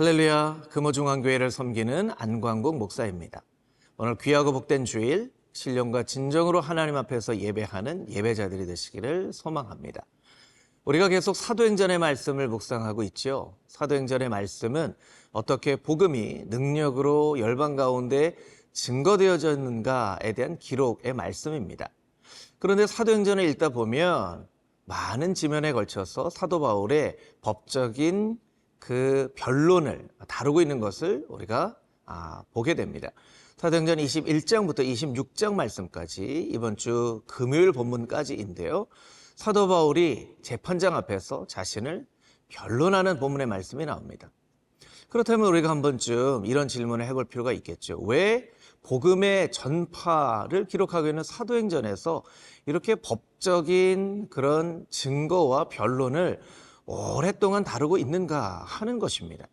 할렐루야 금호중앙교회를 섬기는 안광국 목사입니다. 오늘 귀하고 복된 주일 신령과 진정으로 하나님 앞에서 예배하는 예배자들이 되시기를 소망합니다. 우리가 계속 사도행전의 말씀을 묵상하고 있죠. 사도행전의 말씀은 어떻게 복음이 능력으로 열방 가운데 증거되어졌는가에 대한 기록의 말씀입니다. 그런데 사도행전을 읽다 보면 많은 지면에 걸쳐서 사도 바울의 법적인 그 변론을 다루고 있는 것을 우리가 아, 보게 됩니다. 사도행전 21장부터 26장 말씀까지 이번 주 금요일 본문까지인데요. 사도 바울이 재판장 앞에서 자신을 변론하는 본문의 말씀이 나옵니다. 그렇다면 우리가 한 번쯤 이런 질문을 해볼 필요가 있겠죠. 왜 복음의 전파를 기록하고 있는 사도행전에서 이렇게 법적인 그런 증거와 변론을 오랫동안 다루고 있는가 하는 것입니다.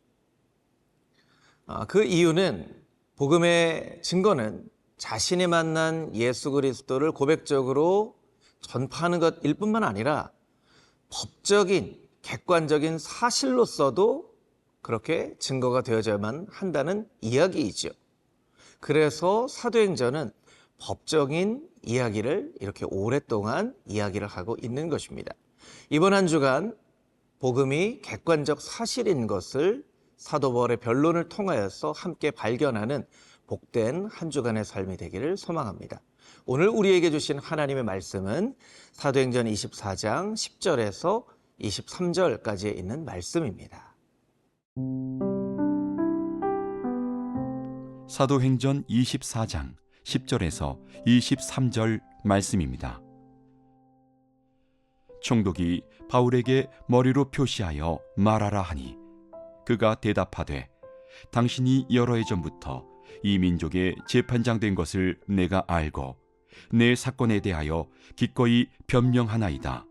아, 그 이유는 복음의 증거는 자신이 만난 예수 그리스도를 고백적으로 전파하는 것일 뿐만 아니라 법적인 객관적인 사실로서도 그렇게 증거가 되어져야만 한다는 이야기이죠. 그래서 사도행전은 법적인 이야기를 이렇게 오랫동안 이야기를 하고 있는 것입니다. 이번 한 주간 복음이 객관적 사실인 것을 사도 바울의 변론을 통하여서 함께 발견하는 복된 한 주간의 삶이 되기를 소망합니다. 오늘 우리에게 주신 하나님의 말씀은 사도행전 24장 10절에서 23절까지에 있는 말씀입니다. 사도행전 24장 10절에서 23절 말씀입니다. 총독이 바울에게 머리로 표시하여 말하라 하니 그가 대답하되 당신이 여러 해 전부터 이 민족의 재판장 된 것을 내가 알고 내 사건에 대하여 기꺼이 변명하나이다.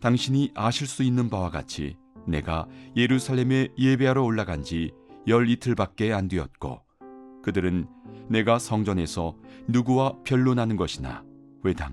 당신이 아실 수 있는 바와 같이 내가 예루살렘에 예배하러 올라간 지 열 이틀밖에 안 되었고 그들은 내가 성전에서 누구와 변론하는 것이나 회당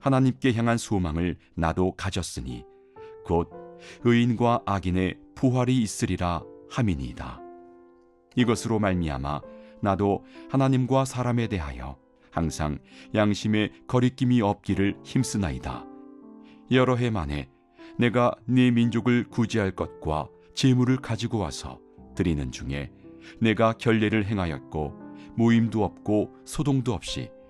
하나님께 향한 소망을 나도 가졌으니 곧 의인과 악인의 부활이 있으리라 함이니이다. 이것으로 말미암아 나도 하나님과 사람에 대하여 항상 양심의 거리낌이 없기를 힘쓰나이다. 여러 해 만에 내가 네 민족을 구제할 것과 재물을 가지고 와서 드리는 중에 내가 결례를 행하였고 모임도 없고 소동도 없이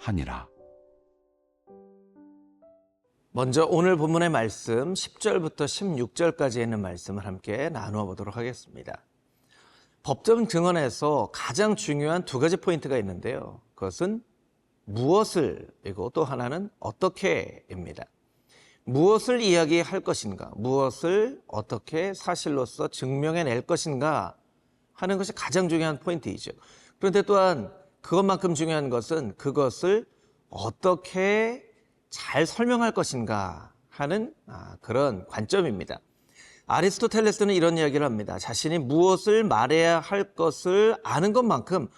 하니라. 먼저 오늘 본문의 말씀 10절부터 16절까지 있는 말씀을 함께 나누어 보도록 하겠습니다. 법정 증언에서 가장 중요한 두 가지 포인트가 있는데요. 그것은 무엇을 이고 또 하나는 어떻게입니다. 무엇을 이야기할 것인가, 무엇을 어떻게 사실로서 증명해낼 것인가 하는 것이 가장 중요한 포인트이죠. 그런데 또한 그것만큼 중요한 것은 그것을 어떻게 잘 설명할 것인가 하는 아, 그런 관점입니다. 아리스토텔레스는 이런 이야기를 합니다. 자신이 무엇을 말해야 할 것을 아는 것만큼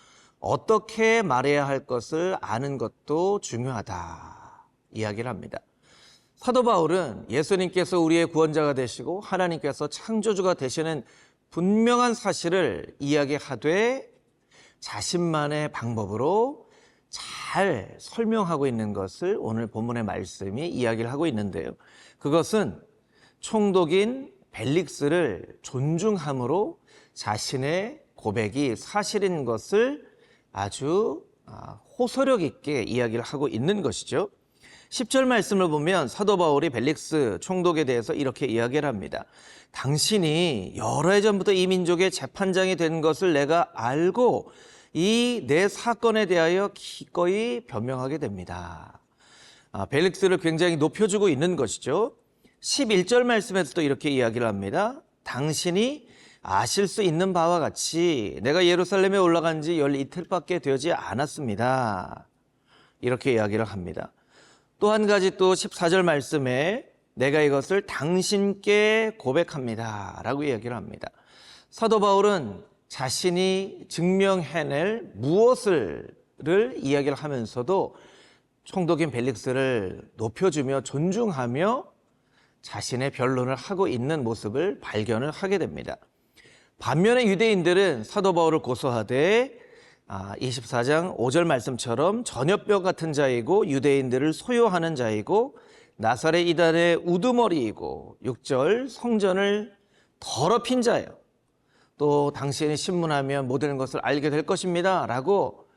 어떻게 말해야 할 것을 아는 것도 중요하다. 이야기를 합니다. 사도 바울은 예수님께서 우리의 구원자가 되시고 하나님께서 창조주가 되시는 분명한 사실을 이야기하되 자신만의 방법으로 잘 설명하고 있는 것을 오늘 본문의 말씀이 이야기를 하고 있는데요. 그것은 총독인 벨릭스를 존중함으로 자신의 고백이 사실인 것을 아주 아, 호소력 있게 이야기를 하고 있는 것이죠. 10절 말씀을 보면 사도 바울이 벨릭스 총독에 대해서 이렇게 이야기를 합니다. 당신이 여러 해 전부터 이 민족의 재판장이 된 것을 내가 알고 이내 사건에 대하여 기꺼이 변명하게 됩니다. 아, 벨릭스를 굉장히 높여주고 있는 것이죠. 11절 말씀에서도 이렇게 이야기를 합니다. 당신이 아실 수 있는 바와 같이 내가 예루살렘에 올라간 지 열 이틀밖에 되지 않았습니다. 이렇게 이야기를 합니다. 또 한 가지 또 14절 말씀에 내가 이것을 당신께 고백합니다. 라고 이야기를 합니다. 사도 바울은 자신이 증명해낼 무엇을 이야기를 하면서도 총독인 벨릭스를 높여주며 존중하며 자신의 변론을 하고 있는 모습을 발견을 하게 됩니다. 반면에 유대인들은 사도 바울을 고소하되 아, 24장 5절 말씀처럼 전염병 같은 자이고 유대인들을 소요하는 자이고 나사렛 이단의 우두머리이고 6절 성전을 더럽힌 자요. 또 당신이 신문하면 모든 것을 알게 될 것입니다. 라고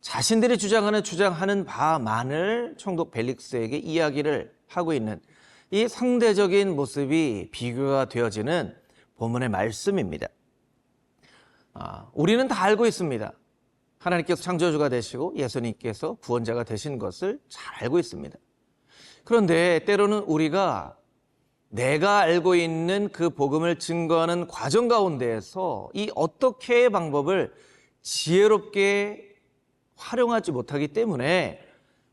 자신들이 주장하는 주장하는 바만을 총독 벨릭스에게 이야기를 하고 있는 이 상대적인 모습이 비교가 되어지는 본문의 말씀입니다. 아, 우리는 다 알고 있습니다. 하나님께서 창조주가 되시고 예수님께서 구원자가 되신 것을 잘 알고 있습니다. 그런데 때로는 우리가 내가 알고 있는 그 복음을 증거하는 과정 가운데에서 이 어떻게의 방법을 지혜롭게 활용하지 못하기 때문에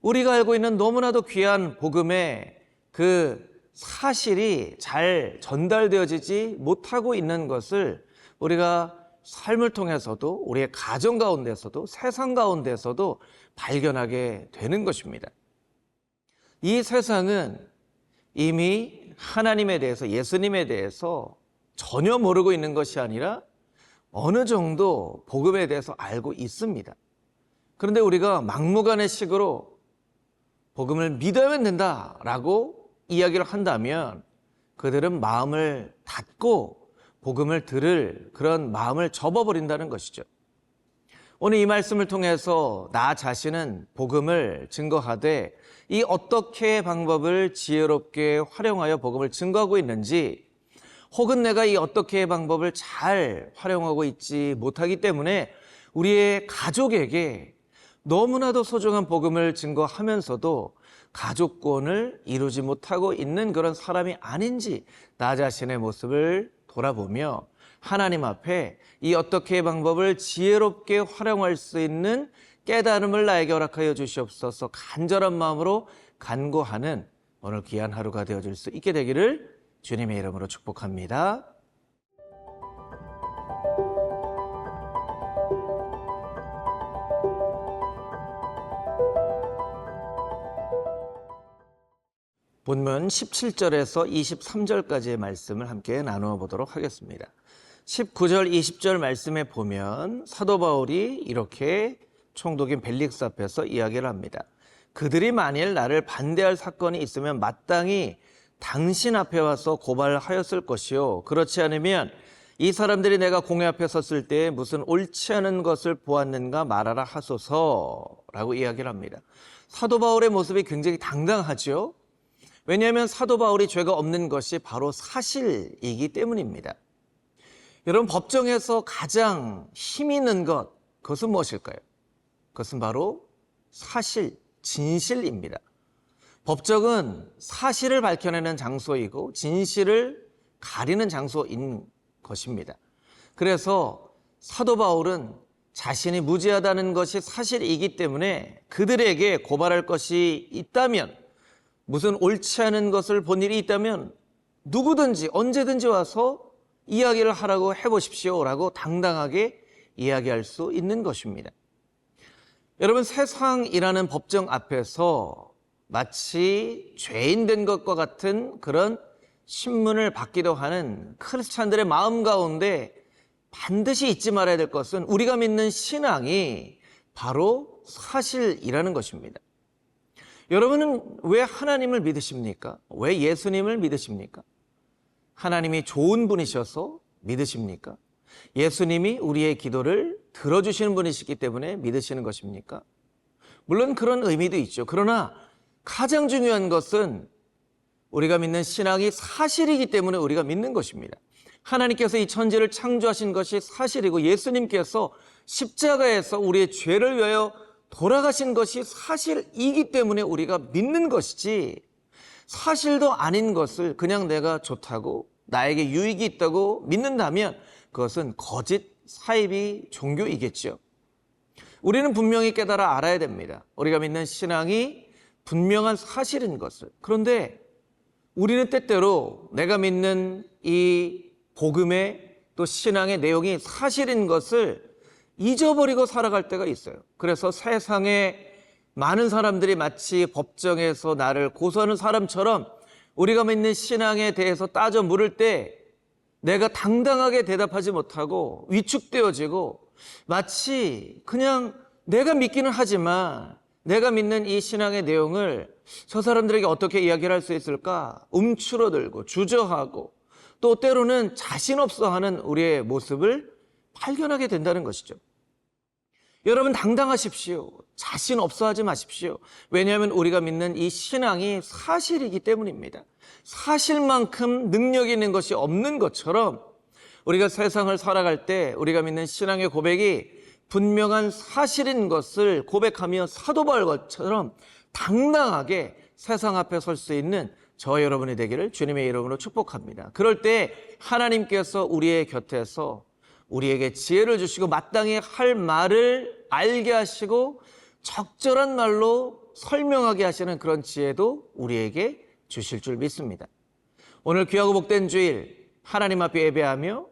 우리가 알고 있는 너무나도 귀한 복음의 그 사실이 잘 전달되어지지 못하고 있는 것을 우리가 삶을 통해서도 우리의 가정 가운데서도 세상 가운데서도 발견하게 되는 것입니다. 이 세상은 이미 하나님에 대해서 예수님에 대해서 전혀 모르고 있는 것이 아니라 어느 정도 복음에 대해서 알고 있습니다. 그런데 우리가 막무가내 식으로 복음을 믿으면 된다라고 이야기를 한다면 그들은 마음을 닫고 복음을 들을 그런 마음을 접어버린다는 것이죠. 오늘 이 말씀을 통해서 나 자신은 복음을 증거하되 이 어떻게 방법을 지혜롭게 활용하여 복음을 증거하고 있는지 혹은 내가 이 어떻게 방법을 잘 활용하고 있지 못하기 때문에 우리의 가족에게 너무나도 소중한 복음을 증거하면서도 가족권을 이루지 못하고 있는 그런 사람이 아닌지 나 자신의 모습을 돌아보며 하나님 앞에 이 어떻게 방법을 지혜롭게 활용할 수 있는 깨달음을 나에게 허락하여 주시옵소서 간절한 마음으로 간구하는 오늘 귀한 하루가 되어질 수 있게 되기를 주님의 이름으로 축복합니다. 본문 17절에서 23절까지의 말씀을 함께 나누어 보도록 하겠습니다. 19절, 20절 말씀에 보면 사도 바울이 이렇게 총독인 벨릭스 앞에서 이야기를 합니다. 그들이 만일 나를 반대할 사건이 있으면 마땅히 당신 앞에 와서 고발하였을 것이요. 그렇지 않으면 이 사람들이 내가 공회 앞에 섰을 때 무슨 옳지 않은 것을 보았는가 말하라 하소서라고 이야기를 합니다. 사도 바울의 모습이 굉장히 당당하죠. 왜냐하면 사도 바울이 죄가 없는 것이 바로 사실이기 때문입니다. 여러분, 법정에서 가장 힘 있는 것, 그것은 무엇일까요? 그것은 바로 사실, 진실입니다. 법정은 사실을 밝혀내는 장소이고 진실을 가리는 장소인 것입니다. 그래서 사도 바울은 자신이 무지하다는 것이 사실이기 때문에 그들에게 고발할 것이 있다면 무슨 옳지 않은 것을 본 일이 있다면 누구든지 언제든지 와서 이야기를 하라고 해보십시오 라고 당당하게 이야기할 수 있는 것입니다. 여러분, 세상이라는 법정 앞에서 마치 죄인 된 것과 같은 그런 신문을 받기도 하는 크리스찬들의 마음 가운데 반드시 잊지 말아야 될 것은 우리가 믿는 신앙이 바로 사실이라는 것입니다. 여러분은 왜 하나님을 믿으십니까? 왜 예수님을 믿으십니까? 하나님이 좋은 분이셔서 믿으십니까? 예수님이 우리의 기도를 들어주시는 분이시기 때문에 믿으시는 것입니까? 물론 그런 의미도 있죠. 그러나 가장 중요한 것은 우리가 믿는 신앙이 사실이기 때문에 우리가 믿는 것입니다. 하나님께서 이 천지를 창조하신 것이 사실이고 예수님께서 십자가에서 우리의 죄를 위하여 돌아가신 것이 사실이기 때문에 우리가 믿는 것이지 사실도 아닌 것을 그냥 내가 좋다고 나에게 유익이 있다고 믿는다면 그것은 거짓 사이비 종교이겠죠. 우리는 분명히 깨달아 알아야 됩니다. 우리가 믿는 신앙이 분명한 사실인 것을. 그런데 우리는 때때로 내가 믿는 이 복음의 또 신앙의 내용이 사실인 것을 잊어버리고 살아갈 때가 있어요. 그래서 세상에 많은 사람들이 마치 법정에서 나를 고소하는 사람처럼 우리가 믿는 신앙에 대해서 따져 물을 때 내가 당당하게 대답하지 못하고 위축되어지고 마치 그냥 내가 믿기는 하지만 내가 믿는 이 신앙의 내용을 저 사람들에게 어떻게 이야기를 할 수 있을까? 움츠러들고 주저하고 또 때로는 자신 없어 하는 우리의 모습을 발견하게 된다는 것이죠. 여러분 당당하십시오. 자신 없어 하지 마십시오. 왜냐하면 우리가 믿는 이 신앙이 사실이기 때문입니다. 사실만큼 능력 있는 것이 없는 것처럼 우리가 세상을 살아갈 때 우리가 믿는 신앙의 고백이 분명한 사실인 것을 고백하며 사도 바울처럼 당당하게 세상 앞에 설 수 있는 저 여러분이 되기를 주님의 이름으로 축복합니다. 그럴 때 하나님께서 우리의 곁에서 우리에게 지혜를 주시고 마땅히 할 말을 알게 하시고 적절한 말로 설명하게 하시는 그런 지혜도 우리에게 주실 줄 믿습니다. 오늘 귀하고 복된 주일 하나님 앞에 예배하며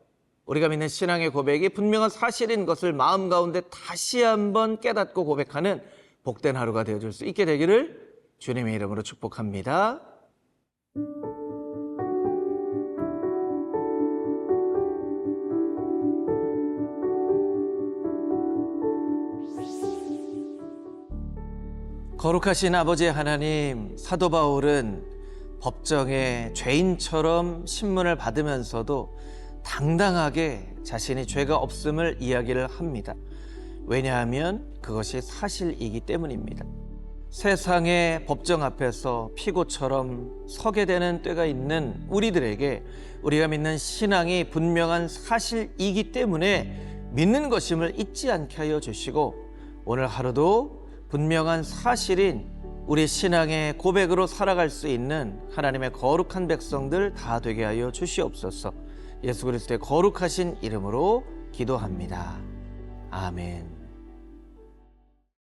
우리가 믿는 신앙의 고백이 분명한 사실인 것을 마음 가운데 다시 한번 깨닫고 고백하는 복된 하루가 되어줄 수 있게 되기를 주님의 이름으로 축복합니다. 거룩하신 아버지 하나님, 사도 바울은 법정에 죄인처럼 신문을 받으면서도 당당하게 자신이 죄가 없음을 이야기를 합니다. 왜냐하면 그것이 사실이기 때문입니다. 세상의 법정 앞에서 피고처럼 서게 되는 때가 있는 우리들에게 우리가 믿는 신앙이 분명한 사실이기 때문에 믿는 것임을 잊지 않게 하여 주시고 오늘 하루도 분명한 사실인 우리 신앙의 고백으로 살아갈 수 있는 하나님의 거룩한 백성들 다 되게 하여 주시옵소서. 예수 그리스도의 거룩하신 이름으로 기도합니다. 아멘.